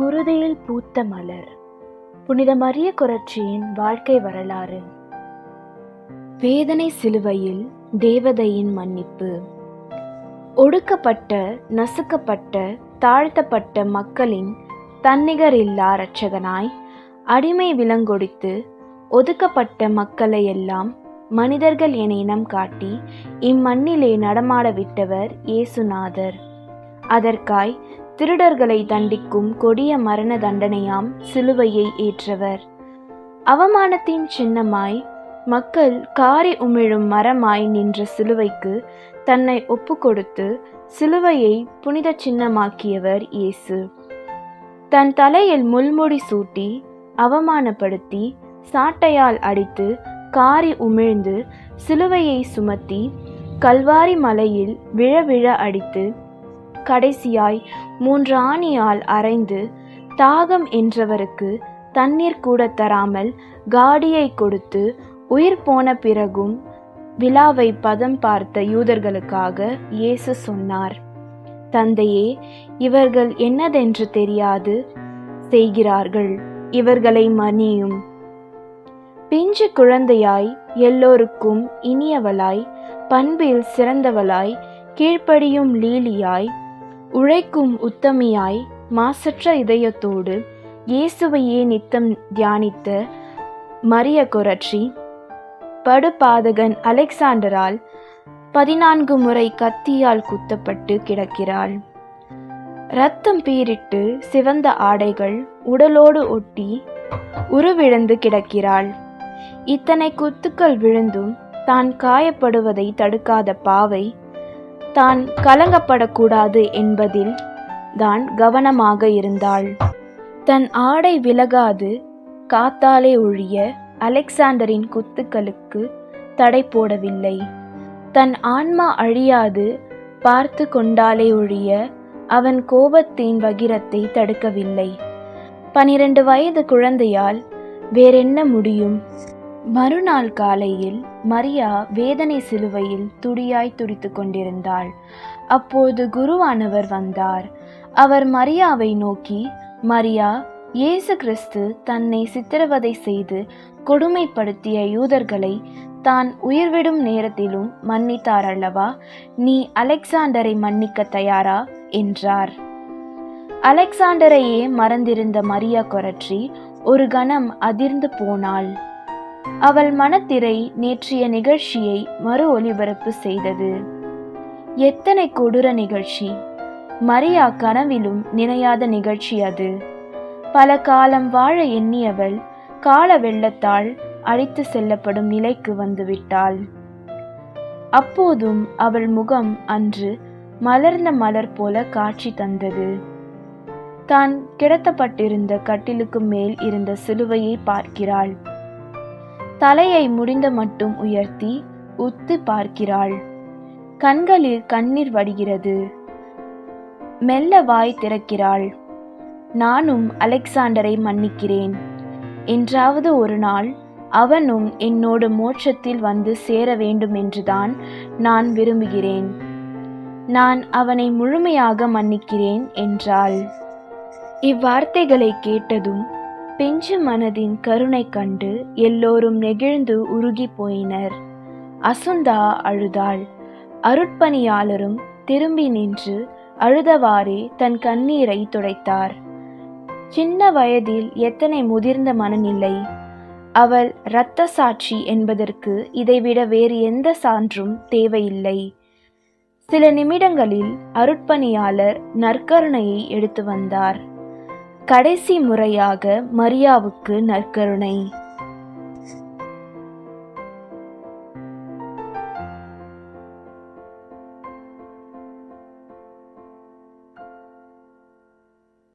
குருதியில் பூத்த மலர். புனித மரிய குரட்சியின் வாழ்க்கை வரலாறு. வேதனை சிலுவையில் தேவதையின் மன்னிப்பு. ஒடுக்கப்பட்ட நசுக்கப்பட்ட தாழ்த்தப்பட்ட மக்களின் தன்னிகரில்லா இரட்சகனாய் அடிமை விலங்கொடித்து ஒதுக்கப்பட்ட மக்களை எல்லாம் மனிதர்கள் என இனம் காட்டி இம்மண்ணிலே நடமாட விட்டவர் இயேசுநாதர். அதற்காய் திருடர்களை தண்டிக்கும் கொடிய மரண தண்டனையாம் சிலுவையை ஏற்றவர். அவமானத்தின் சின்னமாய் மக்கள் காரி உமிழும் மரமாய் நின்ற சிலுவைக்கு தன்னை ஒப்புக்கொடுத்து சிலுவையை புனித சின்னமாக்கியவர் இயேசு. தன் தலையில் முள்முடி சூட்டி அவமானப்படுத்தி சாட்டையால் அடித்து காரி உமிழ்ந்து சிலுவையை சுமத்தி கல்வாரி மலையில் விழ விழ அடித்து கடைசியாய் மூன்று ஆணியால் அரைந்து தாகம் என்றவருக்கு தண்ணீர் கூட தராமல் காடியை கொடுத்து உயிர் போன பிறகும் விழாவை பதம் பார்த்த யூதர்களுக்காக இயேசு சொன்னார். தந்தையே இவர்கள் என்னதென்று தெரியாது செய்கிறார்கள் இவர்களை மணியும் பிஞ்சு குழந்தையாய் எல்லோருக்கும் இனியவளாய் பண்பில் சிறந்தவளாய் கீழ்ப்படியும் லீலியாய் உழைக்கும் உத்தமியாய் மாசற்ற இதயத்தோடு இயேசுவையே நித்தம் தியானித்த மரிய கொரட்சி படுபாதகன் அலெக்சாண்டரால் பதினான்கு முறை கத்தியால் குத்தப்பட்டு கிடக்கிறாள். ரத்தம் பீரிட்டு சிவந்த ஆடைகள் உடலோடு ஒட்டி உருவிழந்து கிடக்கிறாள். இத்தனை குத்துக்கள் விழுந்தும் தான் காயப்படுவதை தடுக்காத பாவை தான் கலங்கப்படக்கூடாது என்பதில் தான் கவனமாக இருந்தாள். தன் ஆடை விலகாது காத்தாலே ஒழிய அலெக்சாண்டரின் குத்துக்களுக்கு தடை போடவில்லை. தன் ஆன்மா அழியாது பார்த்து கொண்டாலே ஒழிய அவன் கோபத்தின் வகிரத்தை தடுக்கவில்லை. பனிரெண்டு வயது குழந்தையால் வேறென்ன முடியும்? மறுநாள் காலையில் மரியா வேதனை சிலுவையில் துடியாய் துடித்து கொண்டிருந்தாள். அப்போது குருவானவர் வந்தார். அவர் மரியாவை நோக்கி மரியா இயேசு கிறிஸ்து தன்னை சித்திரவதை செய்து கொடுமைப்படுத்திய யூதர்களை தான் உயிர்விடும் நேரத்திலும் மன்னித்தார் அல்லவா நீ அலெக்சாண்டரை மன்னிக்க தயாரா? என்றார். அலெக்சாண்டரையே மறந்திருந்த மரியா கொரற்றி ஒரு கணம் அதிர்ந்து போனாள். அவள் மனத்திரை நேற்றைய நிகழ்ச்சியை மறு ஒலிபரப்பு செய்தது. எத்தனை கொடூர நிகழ்ச்சி. மரியா கனவிலும் நினையாத நிகழ்ச்சி அது. பல காலம் வாழ எண்ணியவள் கால வெள்ளத்தால் அழித்து செல்லப்படும் நிலைக்கு வந்துவிட்டாள் அப்போதும் அவள் முகம் அன்று மலர்ந்த மலர் போல காட்சி தந்தது. தான் கிடத்தப்பட்டிருந்த கட்டிலுக்கு மேல் இருந்த சிலுவையை பார்க்கிறாள். தலையை முடிந்த மட்டும் உயர்த்தி உத்து பார்க்கிறாள். கண்களில் கண்ணீர் வடிகிறது. மெல்ல வாய் திறக்கிறாள். நானும் அலெக்சாண்டரை மன்னிக்கிறேன். என்றாவது ஒரு நாள் அவனும் என்னோடு மோட்சத்தில் வந்து சேர வேண்டும் என்றுதான் நான் விரும்புகிறேன். நான் அவனை முழுமையாக மன்னிக்கிறேன் என்றாள். இவ்வார்த்தைகளை கேட்டதும் பிஞ்சு மனதின் கருணை கண்டு எல்லோரும் நெகிழ்ந்து உருகி போயினர். அசுந்தா அழுதாள். அருட்பணியாளரும் திரும்பி நின்று அழுதவாறே தன் கண்ணீரை துடைத்தார். சின்ன வயதில் எத்தனை முதிர்ந்த மனநிலை. அவள் இரத்த சாட்சி என்பதற்கு இதைவிட வேறு எந்த சான்றும் தேவையில்லை. சில நிமிடங்களில் அருட்பணியாளர் நற்கருணையை எடுத்து வந்தார். கடைசி முறையாக மரியாவுக்கு நற்கருணை.